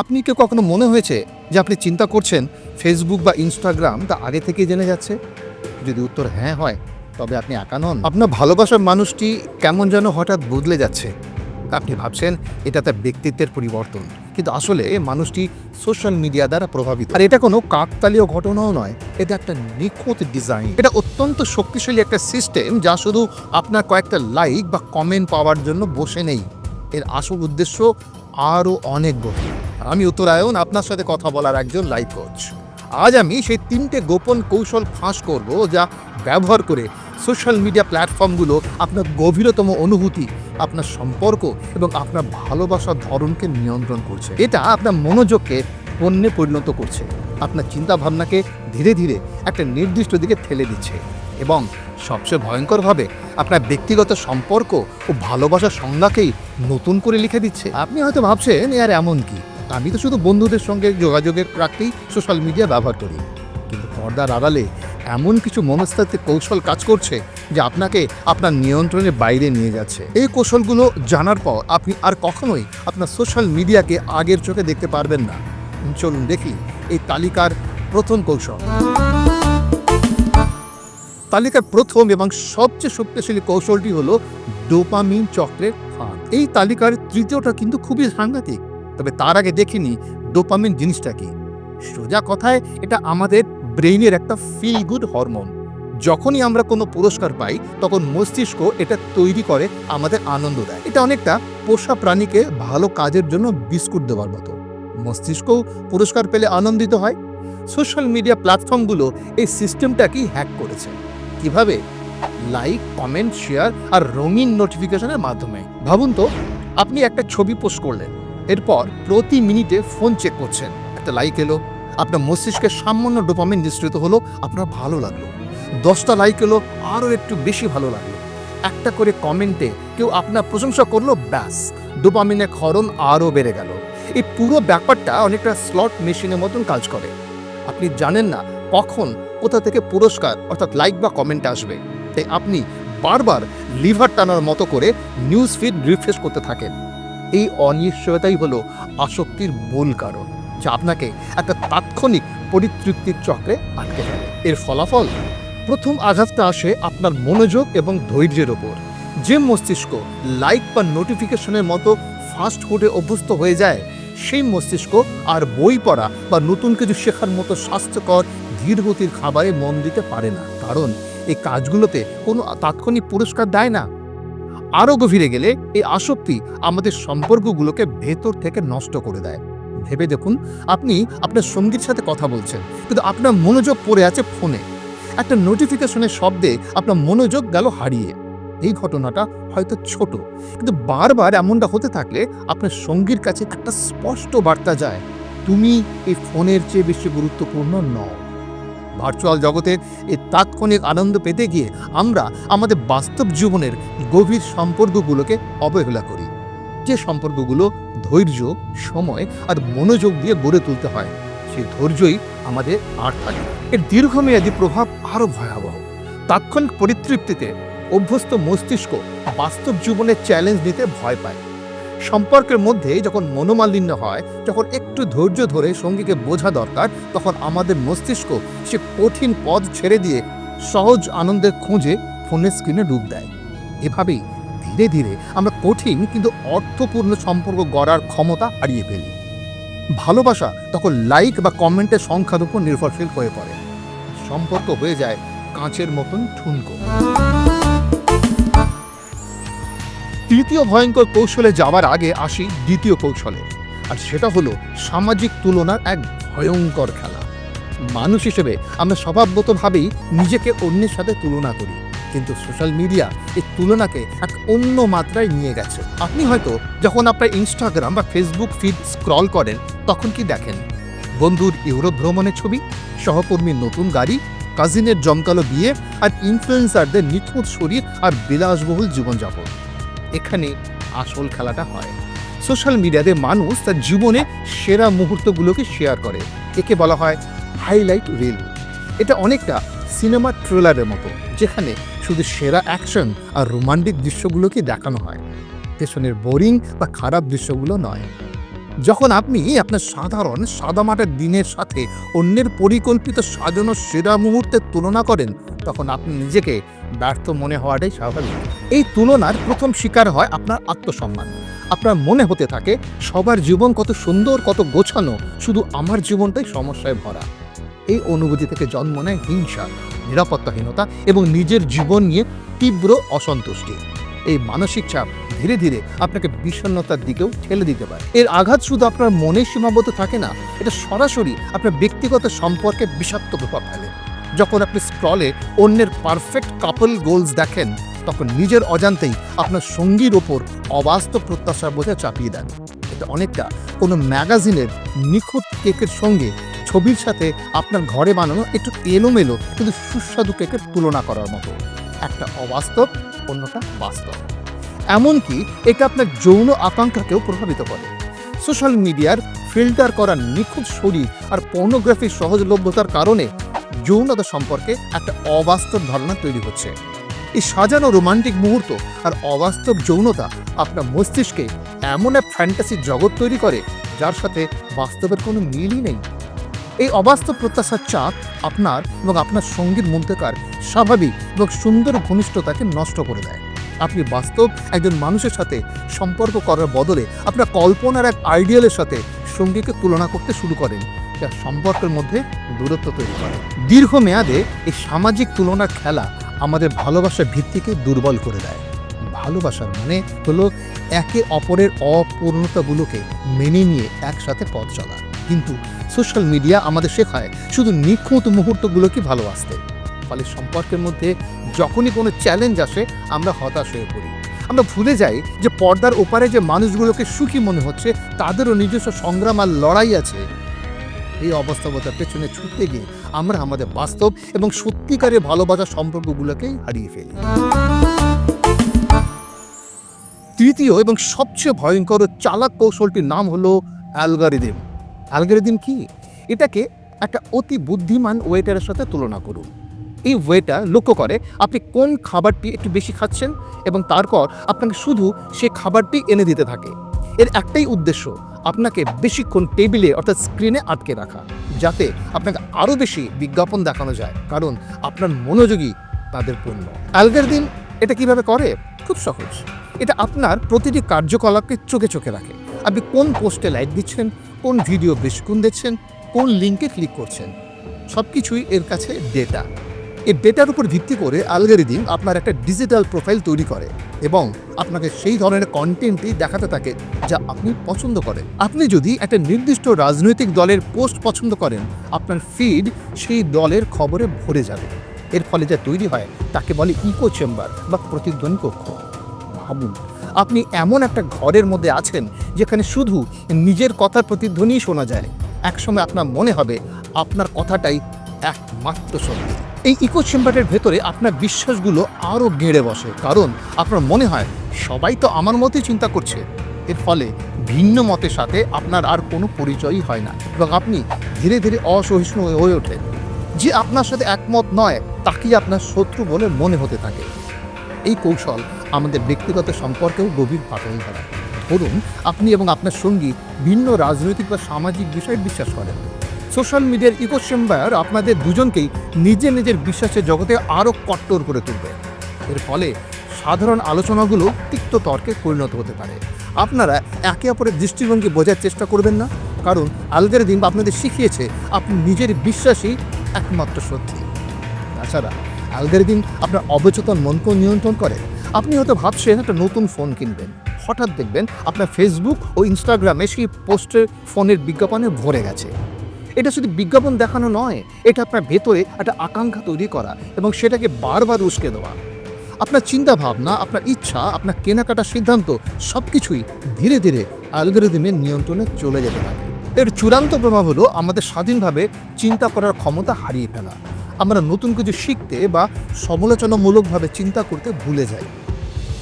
আপনি কি কখনো মনে হয়েছে যে আপনি চিন্তা করছেন ফেসবুক বা ইনস্টাগ্রাম তা আগে থেকেই জেনে যাচ্ছে? যদি উত্তর হ্যাঁ হয়, তবে আপনি একা নন। আপনার ভালোবাসার মানুষটি কেমন যেন হঠাৎ বদলে যাচ্ছে। আপনি ভাবছেন এটা তার ব্যক্তিত্বের পরিবর্তন, কিন্তু আসলে মানুষটি সোশ্যাল মিডিয়া দ্বারা প্রভাবিত। আর এটা কোনো কাকতালীয় ঘটনাও নয়, এটা একটা নিখুঁত ডিজাইন এটা অত্যন্ত শক্তিশালী একটা সিস্টেম যা শুধু আপনার কয়েকটা লাইক বা কমেন্ট পাওয়ার জন্য বসে নেই। এর আসল উদ্দেশ্য আরও অনেক গভীর। আমি উত্তরায়ণ, আপনার সাথে কথা বলার একজন লাইফ কোচ আজ আমি সেই তিনটে গোপন কৌশল ফাঁস করব যা ব্যবহার করে সোশ্যাল মিডিয়া প্ল্যাটফর্মগুলো আপনার গভীরতম অনুভূতি, আপনার সম্পর্ক এবং আপনার ভালোবাসার ধরনকে নিয়ন্ত্রণ করছে। এটা আপনার মনোযোগকে পণ্যে পরিণত করছে। আপনার চিন্তাভাবনাকে ধীরে ধীরে একটা নির্দিষ্ট দিকে ঠেলে দিচ্ছে। এবং সবচেয়ে ভয়ঙ্করভাবে আপনার ব্যক্তিগত সম্পর্ক ও ভালোবাসার সংজ্ঞাকেই নতুন করে লিখে দিচ্ছে। আপনি হয়তো ভাবছেন আর এমন কি? আমি তো শুধু বন্ধুদের সঙ্গে যোগাযোগের রাখতেই সোশ্যাল মিডিয়া ব্যবহার করি। কিন্তু পর্দার আড়ালে এমন কিছু মনস্তাত্ত্বিক কৌশল কাজ করছে যা আপনাকে আপনার নিয়ন্ত্রণের বাইরে নিয়ে যাচ্ছে। এই কৌশলগুলো জানার পর আপনি আর কখনোই আপনার সোশ্যাল মিডিয়াকে আগের চোখে দেখতে পারবেন না। চলুন দেখি এই তালিকার প্রথম কৌশল। তালিকার প্রথম এবং সবচেয়ে শক্তিশালী কৌশলটি হলো ডোপামিন চক্রের ফাঁদ। এই তালিকার তৃতীয়টা কিন্তু খুবই সাংঘাতিক, তবে তার আগে দেখিনি ডোপামিন জিনিসটা কি। সোজা কথায়, এটা আমাদের ব্রেইনের একটা ফিল গুড হরমোন যখনই আমরা কোনো পুরস্কার পাই, তখন মস্তিষ্ক এটা তৈরি করে, আমাদের আনন্দ দেয়। এটা অনেকটা পোষা প্রাণীকে ভালো কাজের জন্য বিস্কুট দেওয়ার মতো। মস্তিষ্কও পুরস্কার পেলে আনন্দিত হয়। সোশ্যাল মিডিয়া প্ল্যাটফর্মগুলো এই সিস্টেমটাকেই হ্যাক করেছে। কীভাবে? লাইক কমেন্ট শেয়ার আর রঙিন নোটিফিকেশনের মাধ্যমে। ভাবুন তো, আপনি একটা ছবি পোস্ট করলেন, এরপর প্রতি মিনিটে ফোন চেক করছেন। একটা লাইক এলো, আপনার মস্তিষ্কে সামান্য ডোপামিন নিঃসৃত হলো, আপনার ভালো লাগল। দশটা লাইক এলো, আরও একটু বেশি ভালো লাগল। একটা করে কমেন্টে কেউ আপনার প্রশংসা করল, ব্যাস ডোপামিনের ক্ষরণ আরও বেড়ে গেল। এই পুরো ব্যাপারটা অনেকটা স্লট মেশিনের মতন কাজ করে। আপনি জানেন না কখন কোথা থেকে পুরস্কার, অর্থাৎ লাইক বা কমেন্ট আসবে। তাই আপনি বারবার লিভার টানার মতো করে নিউজ ফিড রিফ্রেশ করতে থাকেন। এই অনিশ্চয়তাই হলো আসক্তির মূল কারণ, যা আপনাকে একটা তাৎক্ষণিক পরিতৃপ্তির চক্রে আটকে ফেলে। এর ফলাফল, প্রথম আঘাতটা আসে আপনার মনোযোগ এবং ধৈর্যের ওপর। যে মস্তিষ্ক লাইক বা নোটিফিকেশনের মতো ফাস্ট ফুডে অভ্যস্ত হয়ে যায়, সেই মস্তিষ্ক আর বই পড়া বা নতুন কিছু শেখার মতো স্বাস্থ্যকর ধীরগতির খাবারে মন দিতে পারে না, কারণ এই কাজগুলোতে কোনো তাৎক্ষণিক পুরস্কার দেয় না। আরও গভীরে গেলে এই আসক্তি আমাদের সম্পর্কগুলোকে ভেতর থেকে নষ্ট করে দেয়। ভেবে দেখুন, আপনি আপনার সঙ্গীর সাথে কথা বলছেন, কিন্তু আপনার মনোযোগ পড়ে আছে ফোনে। একটা নোটিফিকেশনের শব্দে আপনার মনোযোগ গেল হারিয়ে। এই ঘটনাটা হয়তো ছোট, কিন্তু বারবার এমনটা হতে থাকলে আপনার সঙ্গীর কাছে একটা স্পষ্ট বার্তা যায়, তুমি এই ফোনের চেয়ে বেশি গুরুত্বপূর্ণ নও। ভার্চুয়াল জগতের এই তাৎক্ষণিক আনন্দ পেতে গিয়ে আমরা আমাদের বাস্তব জীবনের গভীর সম্পর্কগুলোকে অবহেলা করি। যে সম্পর্কগুলো ধৈর্য, সময় আর মনোযোগ দিয়ে গড়ে তুলতে হয়, সেই ধৈর্যই আমাদের আর থাকে। এর দীর্ঘমেয়াদী প্রভাব আরও ভয়াবহ। তাৎক্ষণিক পরিতৃপ্তিতে অভ্যস্ত মস্তিষ্ক বাস্তব জীবনের চ্যালেঞ্জ নিতে ভয় পায়। সম্পর্কের মধ্যে যখন মনোমালিন্য হয়, যখন একটু ধৈর্য ধরে সঙ্গীকে বোঝা দরকার, তখন আমাদের মস্তিষ্ক সে কঠিন পথ ছেড়ে দিয়ে সহজ আনন্দের খোঁজে ফোনের স্ক্রিনে ডুব দেয়। এভাবেই ধীরে ধীরে আমরা কঠিন কিন্তু অর্থপূর্ণ সম্পর্ক গড়ার ক্ষমতা হারিয়ে ফেলি। ভালোবাসা তখন লাইক বা কমেন্টের সংখ্যার উপর নির্ভরশীল হয়ে পড়ে। সম্পর্ক হয়ে যায় কাঁচের মতন ঠুনকো। তৃতীয় ভয়ঙ্কর কৌশলে যাওয়ার আগে আসি দ্বিতীয় কৌশলে, আর সেটা হলো সামাজিক তুলনার এক ভয়ঙ্কর খেলা। মানুষ হিসেবে আমরা স্বভাবগতভাবেই নিজেকে অন্যের সাথে তুলনা করি, কিন্তু সোশ্যাল মিডিয়া এই তুলনাকে এক অন্য মাত্রায় নিয়ে গেছে। আপনি হয়তো যখন আপনার ইনস্টাগ্রাম বা ফেসবুক ফিড স্ক্রল করেন, তখন কি দেখেন? বন্ধুর ইউরোপ ভ্রমণের ছবি, সহকর্মীর নতুন গাড়ি কাজিনের জমকালো বিয়ে, আর ইনফ্লুয়েন্সারদের নিখুঁত শরীর আর বিলাসবহুল জীবনযাপন। এখানে আসল খেলাটা হয়। সোশ্যাল মিডিয়াতে মানুষ তার জীবনে সেরা মুহূর্তগুলোকে শেয়ার করে। একে বলা হয় হাইলাইট রিল এটা অনেকটা সিনেমা ট্রেলারের মতো, যেখানে শুধু সেরা অ্যাকশন আর রোমান্টিক দৃশ্যগুলোকে দেখানো হয়। পেছনের বোরিং বা খারাপ দৃশ্যগুলো নয়। যখন আপনি আপনার সাধারণ সাদামাটার দিনের সাথে অন্যের পরিকল্পিত সাজানো সেরা মুহূর্তের তুলনা করেন, তখন আপনি নিজেকে ব্যর্থ মনে হওয়াটাই স্বাভাবিক। এই তুলনার প্রথম শিকার হয় আপনার আত্মসম্মান। আপনার মনে হতে থাকে, সবার জীবন কত সুন্দর, কত গোছানো, শুধু আমার জীবনটাই সমস্যায় ভরা। এই অনুভূতি থেকে জন্ম নেয় হিংসা, নিরাপত্তাহীনতা এবং নিজের জীবন নিয়ে তীব্র অসন্তুষ্টি। এই মানসিক চাপ ধীরে ধীরে আপনাকে বিষণ্ণতার দিকেও ঠেলে দিতে পারে। এর আঘাত শুধু আপনার মনে সীমাবদ্ধ থাকে না, এটা সরাসরি আপনার ব্যক্তিগত সম্পর্কে বিষাক্ত প্রভাব ফেলে। যখন আপনি স্ক্রলে অন্যের পারফেক্ট কাপল গোলস দেখেন, তখন নিজের অজান্তেই আপনার সঙ্গীর ওপর অবাস্তব প্রত্যাশা বোঝা চাপিয়ে দেন। এটা অনেকটা কোনো ম্যাগাজিনের নিখুঁত কেকের সঙ্গে ছবির সাথে আপনার ঘরে বানানো একটু এলোমেলো, কিন্তু সুস্বাদু কেকের তুলনা করার মতো। একটা অবাস্তব, অন্যটা বাস্তব। এমনকি এটা আপনার যৌন আকাঙ্ক্ষাকেও প্রভাবিত করে। সোশ্যাল মিডিয়ার ফিল্টার করা নিখুঁত শরীর আর পর্নোগ্রাফির সহজলভ্যতার কারণে যৌনতা সম্পর্কে একটা অবাস্তব ধারণা তৈরি হচ্ছে। এই সাজানো রোমান্টিক মুহূর্ত আর অবাস্তব যৌনতা আপনার মস্তিষ্কে এমন এক ফ্যান্টাসি জগৎ তৈরি করে, যার সাথে বাস্তবের কোনো মিলই নেই। এই অবাস্তব প্রত্যাশার চাপ আপনার এবং আপনার সঙ্গীর মধ্যকার স্বাভাবিক এবং সুন্দর ঘনিষ্ঠতাকে নষ্ট করে দেয়। আপনি বাস্তব একজন মানুষের সাথে সম্পর্ক করার বদলে আপনার কল্পনার এক আইডিয়ালের সাথে সঙ্গীকে তুলনা করতে শুরু করেন, যা সম্পর্কের মধ্যে দূরত্ব তৈরি করে। দীর্ঘমেয়াদে এই সামাজিক তুলনার খেলা আমাদের ভালোবাসার ভিত্তিকে দুর্বল করে দেয়। ভালোবাসার মানে হলো একে অপরের অপূর্ণতাগুলোকে মেনে নিয়ে একসাথে পথ চলা। কিন্তু সোশ্যাল মিডিয়া আমাদের শেখায় শুধু নিখুঁত মুহূর্তগুলোকে ভালোবাসতে। ফলে সম্পর্কের মধ্যে যখনই কোনো চ্যালেঞ্জ আসে, আমরা হতাশ হয়ে পড়ি। আমরা ভুলে যাই যে পর্দার ওপারে যে মানুষগুলোকে সুখী মনে হচ্ছে, তাদেরও নিজস্ব সংগ্রাম আর লড়াই আছে। এই অবস্থাবতার পেছনে ছুটতে গিয়ে আমরা আমাদের বাস্তব এবং সত্যিকারের ভালোবাসার সম্পর্কগুলোকেই হারিয়ে ফেলি। তৃতীয় এবং সবচেয়ে ভয়ঙ্কর চালাক কৌশলটির নাম হলো অ্যালগারিদিম। অ্যালগারিদিম কি? এটাকে একটা অতি বুদ্ধিমান ওয়েটারের সাথে তুলনা করুন। এই ওয়েটা লক্ষ্য করে আপনি কোন খাবারটি একটু বেশি খাচ্ছেন এবং তারপর আপনাকে শুধু সে খাবারটি এনে দিতে থাকে। এর একটাই উদ্দেশ্য আপনাকে বেশিক্ষণ টেবিলে অর্থাৎ স্ক্রিনে আটকে রাখা, যাতে আপনাকে আরও বেশি বিজ্ঞাপন দেখানো যায়, কারণ আপনার মনোযোগী তাদের পণ্য। অ্যালগারিদিম এটা কীভাবে করে? খুব সহজ। এটা আপনার প্রতিটি কার্যকলাপকে চোখে চোখে রাখে। আপনি কোন পোস্টে লাইক দিচ্ছেন, কোন ভিডিও বেশিক্ষণ দেখছেন, কোন লিঙ্কে ক্লিক করছেন সব কিছুই এর কাছে ডেটা। এই ডেটার উপর ভিত্তি করে অ্যালগোরিদিম আপনার একটা ডিজিটাল প্রোফাইল তৈরি করে এবং আপনাকে সেই ধরনের কন্টেন্টই দেখাতে থাকে যা আপনি পছন্দ করেন। আপনি যদি একটা নির্দিষ্ট রাজনৈতিক দলের পোস্ট পছন্দ করেন, আপনার ফিড সেই দলের খবরে ভরে যাবে। এর ফলে যা তৈরি হয়, তাকে বলে ইকো চেম্বার বা প্রতিধ্বনি কক্ষ ভাবুন, আপনি এমন একটা ঘরের মধ্যে আছেন যেখানে শুধু নিজের কথার প্রতিধ্বনিই শোনা যায়। একসময় আপনার মনে হবে, আপনার কথাটাই একমাত্র সত্যি। এই ইকো চেম্বারের ভেতরে আপনার বিশ্বাসগুলো আরও গেড়ে বসে, কারণ আপনার মনে হয় সবাই তো আমার মতোই চিন্তা করছে। এর ফলে ভিন্ন মতের সাথে আপনার আর কোনো পরিচয়ই হয় না এবং আপনি ধীরে ধীরে অসহিষ্ণু হয়ে ওঠেন। যে আপনার সাথে একমত নয়, তাকেই আপনার শত্রু বলে মনে হতে থাকে। এই কৌশল আমাদের ব্যক্তিগত সম্পর্কেও গভীর ফাটল ধরায়। ধরুন, আপনি এবং আপনার সঙ্গী ভিন্ন রাজনৈতিক বা সামাজিক বিষয়ে বিশ্বাস করেন। সোশ্যাল মিডিয়ার ইকো চেম্বার আপনাদের দুজনকেই নিজের নিজের বিশ্বাসের জগতে আরও কট্টর করে তুলবে। এর ফলে সাধারণ আলোচনাগুলো তিক্ত তর্কে পরিণত হতে পারে। আপনারা একে অপরের দৃষ্টিভঙ্গি বোঝার চেষ্টা করবেন না, কারণ আলগের দিন আপনাদের শিখিয়েছে আপনি নিজের বিশ্বাসই একমাত্র সত্যি। তাছাড়া অ্যালগোরিদিম আপনার অবচেতন মনকেও নিয়ন্ত্রণ করে। আপনি হয়তো ভাবছেন একটা নতুন ফোন কিনবেন। হঠাৎ দেখবেন আপনার ফেসবুক ও ইনস্টাগ্রামে সেই পোস্টের ফোনের বিজ্ঞাপনে ভরে গেছে। এটা শুধু বিজ্ঞাপন দেখানো নয়, এটা আপনার ভেতরে একটা আকাঙ্ক্ষা তৈরি করা এবং সেটাকে বারবার উস্কে দেওয়া। আপনার চিন্তা ভাবনা আপনার ইচ্ছা, আপনার কেনাকাটার সিদ্ধান্ত সব কিছুই ধীরে ধীরে অ্যালগোরিদমের নিয়ন্ত্রণে চলে যেতে থাকে। এর চূড়ান্ত প্রভাব হলো আমাদের স্বাধীনভাবে চিন্তা করার ক্ষমতা হারিয়ে ফেলা। আমরা নতুন কিছু শিখতে বা সমালোচনামূলকভাবে চিন্তা করতে ভুলে যাই।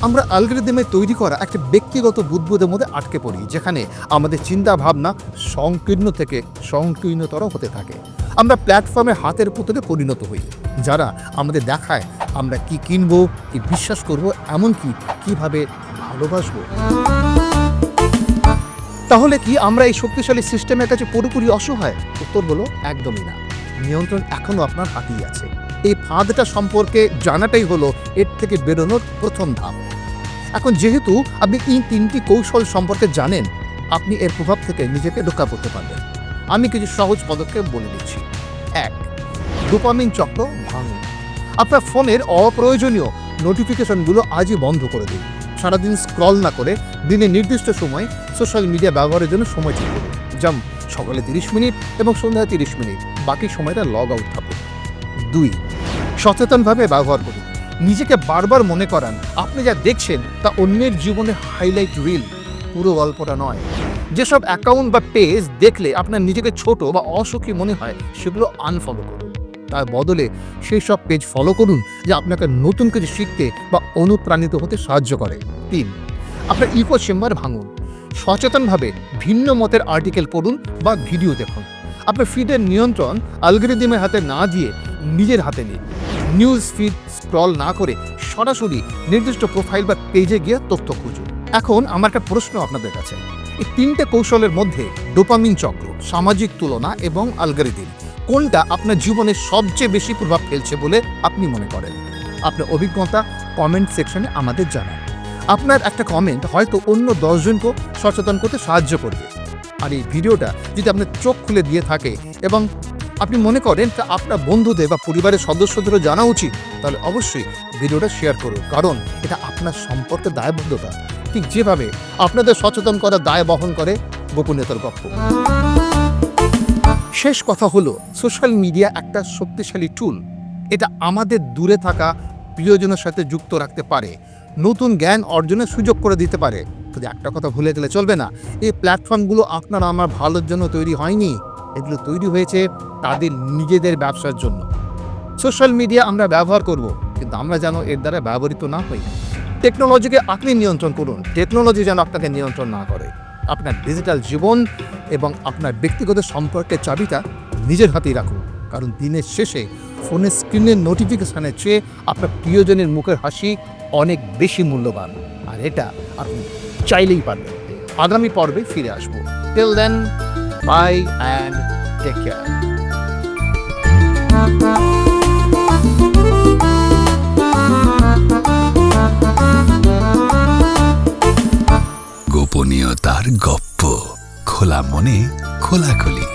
আমরা অ্যালগোরিদমে তৈরি করা একটা ব্যক্তিগত বুদ্বুদের মধ্যে আটকে পড়ি, যেখানে আমাদের চিন্তা ভাবনা সংকীর্ণ থেকে সংকীর্ণতর হতে থাকে। আমরা প্ল্যাটফর্মে হাতের পুতুলে পরিণত হই, যারা আমাদের দেখায় আমরা কি কিনব, কি বিশ্বাস করব, এমনকি কীভাবে ভালোবাসবো। তাহলে কি আমরা এই শক্তিশালী সিস্টেমের কাছে পুরোপুরি অসহায়? উত্তর হলো, একদমই না। নিয়ন্ত্রণ এখনও আপনার হাতেই আছে। এই ফাঁদটা সম্পর্কে জানাটাই হলো এর থেকে বেরোনোর প্রথম ধাপ। এখন যেহেতু আপনি এই তিনটি কৌশল সম্পর্কে জানেন, আপনি এর প্রভাব থেকে নিজেকে রক্ষা করতে পারবেন। আমি কিছু সহজ পদক্ষেপ বলে দিচ্ছি। এক, ডোপামিন চক্র ভাঙুন। আপনার ফোনের অপ্রয়োজনীয় নোটিফিকেশনগুলো আজই বন্ধ করে দিন। সারাদিন স্ক্রল না করে দিনে নির্দিষ্ট সময় সোশ্যাল মিডিয়া ব্যবহারের জন্য সময় ঠিক করুন। যেমন সকালে তিরিশ মিনিট এবং সন্ধ্যায় তিরিশ মিনিট। বাকি সময়টা লগ আউট থাকুন। দুই, সচেতনভাবে ব্যবহার করুন। নিজেকে বারবার মনে করান। আপনি যা দেখছেন তা অন্যের জীবনে হাইলাইট রিল পুরো গল্পটা নয়। যেসব অ্যাকাউন্ট বা পেজ দেখলে আপনার নিজেকে ছোট বা অসুখী মনে হয়, সেগুলো আনফলো করুন। তার বদলে সেই সব পেজ ফলো করুন যা আপনাকে নতুন কিছু শিখতে বা অনুপ্রাণিত হতে সাহায্য করে। তিন, আপনার ইকো চেম্বার ভাঙুন। সচেতনভাবে ভিন্ন মতের আর্টিকেল পড়ুন বা ভিডিও দেখুন। আপনার ফিডের নিয়ন্ত্রণ অ্যালগরিদমের হাতে না দিয়ে নিজের হাতে নিন। নিউজ ফিড স্ক্রল না করে সরাসরি নির্দিষ্ট প্রোফাইল বা পেজে গিয়ে তথ্য খুঁজুন এখন আমার একটা প্রশ্ন আপনাদের কাছে। এই তিনটে কৌশলের মধ্যে ডোপামিন চক্র, সামাজিক তুলনা এবং অ্যালগরিদম কোনটা আপনার জীবনে সবচেয়ে বেশি প্রভাব ফেলছে বলে আপনি মনে করেন? আপনার অভিজ্ঞতা কমেন্ট সেকশনে আমাদের জানান। আপনার একটা কমেন্ট হয়তো অন্য দশজনকেও সচেতন করতে সাহায্য করবে। আর এই ভিডিওটা যদি আপনার চোখ খুলে দিয়ে থাকে এবং আপনি মনে করেন তা আপনার বন্ধুদের বা পরিবারের সদস্যদেরও জানা উচিত? তাহলে অবশ্যই ভিডিওটা শেয়ার করুন। কারণ এটা আপনার সম্পর্কে দায়বদ্ধতা। ঠিক যেভাবে আপনাদের সচেতন করার দায় বহন করে গোপনীয়তার গপ্প শেষ কথা হলো সোশ্যাল মিডিয়া একটা শক্তিশালী টুল এটা আমাদের দূরে থাকা প্রিয়জনের সাথে যুক্ত রাখতে পারে। নতুন জ্ঞান অর্জনের সুযোগ করে দিতে পারে। কিন্তু একটা কথা ভুলে গেলে চলবে না। এই প্ল্যাটফর্মগুলো আপনার আমার ভালোর জন্য তৈরি হয়নি। এগুলো তৈরি হয়েছে তাদের নিজেদের ব্যবসার জন্য। সোশ্যাল মিডিয়া আমরা ব্যবহার করব, কিন্তু আমরা যেন এর দ্বারা ব্যবহৃত না হই। টেকনোলজিকে আপনি নিয়ন্ত্রণ করুন। টেকনোলজি যেন আপনাকে নিয়ন্ত্রণ না করে। আপনার ডিজিটাল জীবন এবং আপনার ব্যক্তিগত সম্পর্কের চাবিটা নিজের হাতেই রাখুন। কারণ দিনের শেষে ফোনের স্ক্রিনের নোটিফিকেশানের চেয়ে আপনার প্রিয়জনের মুখের হাসি অনেক বেশি মূল্যবান। আর এটা আপনি চাইলেই পারবেন। আগামী পর্বে ফিরে আসব। Till then bye and take care. গোপনীয়তার গপ্প খোলা মনে খোলাখুলি